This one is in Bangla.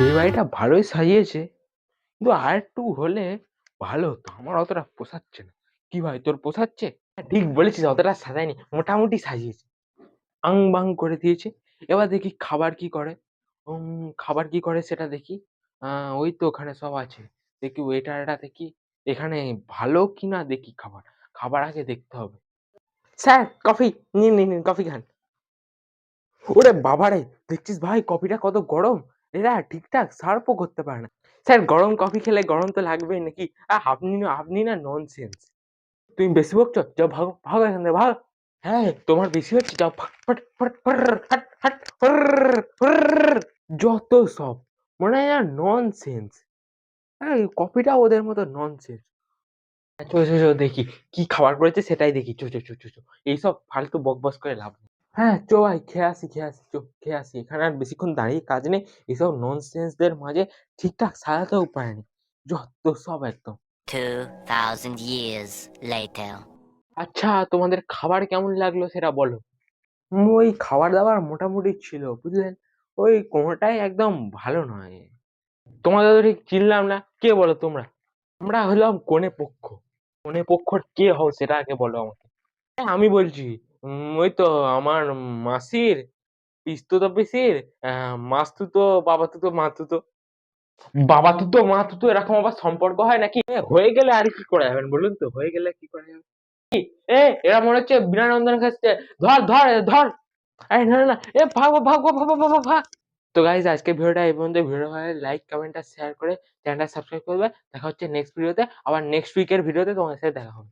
বিয়ে বাড়িটা ভালোই সাজিয়েছে। কিন্তু আর একটু হলে ভালো হতো। আমার অতটা পোষাচ্ছে না। কি ভাই তোর পোষাচ্ছে? হ্যাঁ, ঠিক বলেছিস অতটা সাজায়নি। মোটামুটি সাজিয়েছে। আং বাং করে দিয়েছে। এবার দেখি খাবার কি করে। খাবার কি করে সেটা দেখি। ওই তো ওখানে সব আছে। দেখি ওয়েটারটা দেখি। এখানে ভালো কি না দেখি খাবার। খাবার আগে দেখতে হবে। Sir coffee. নিন নিন কফি খান। ওরে বাবারে দেখছিস ভাই কফিটা কত গরম। এরা ঠিকঠাক সার্ভও করতে পারে না। স্যার গরম কফি খেলে গরম তো লাগবেই নাকি? আহ, আপনি না আপনি না ননসেন্স তুমি বেশি বকছো? যাও ভাগো ভাগো এখান থেকে ভাগ। হ্যাঁ তোমার বেশি হচ্ছে যাও ফট ফট ফট ফট। যত সব মনে হয় না নন সেন্স হ্যাঁ কফিটা ওদের মতো ননসেন্স চো চো চো দেখি কি খাবার করেছে সেটাই দেখি। চো চো চো চো এইসব ফালতু বক বস করে লাভ নেই। হ্যাঁ চো ভাই খেয়ে আসি খেয়ে আসি চো খেয়ে আসি। এখানে আর বেশিক্ষণ দাঁড়িয়ে কাজ নেই। এইসব ননসেন্সদের মাঝে ঠিকঠাক সাজাতেও পারেনি যত সব একদম। 2,000 years later. আচ্ছা তোমাদের খাবার কেমন লাগল সেটা বলো। ওই খাবার দাবার মোটামুটি ছিল বুঝলেন? ওই কোনোটাই একদম ভালো নয়। তোমাদের তো ঠিক চিনলাম না। কে বলো তোমরা? আমরা হলাম কনে পক্ষ কনে পক্ষর কে হও সেটা আগে বলো আমাকে। হ্যাঁ, আমি বলছি। উম, ওই তো আমার মাসির পিস্তুতো পিসির আহ, মাস্তুতো বাবাতুতো মাতুতো বাবাতুতো মাতুতো এরকম আবার সম্পর্ক হয় নাকি? হয়ে গেলে আর কি করা যাবেন বলুন তো হয়ে গেলে কি করা যাবে? এ এরা মনে হচ্ছে বিনানন্দন খাচ্ছে। ধর ধর এ ধর। আরে না না না এ ভাগ ভাগ ভাগ ভাগ ভাগ তো গাইজ আজকে ভিডিওটা এই পর্যন্ত ভিডিও ভালো লাইক কমেন্ট আর শেয়ার করে চ্যানেলটা সাবস্ক্রাইব করবে। দেখা হচ্ছে নেক্সট ভিডিওতে আবার নেক্সট উইকের ভিডিওতে তোমার সাথে দেখা হবে।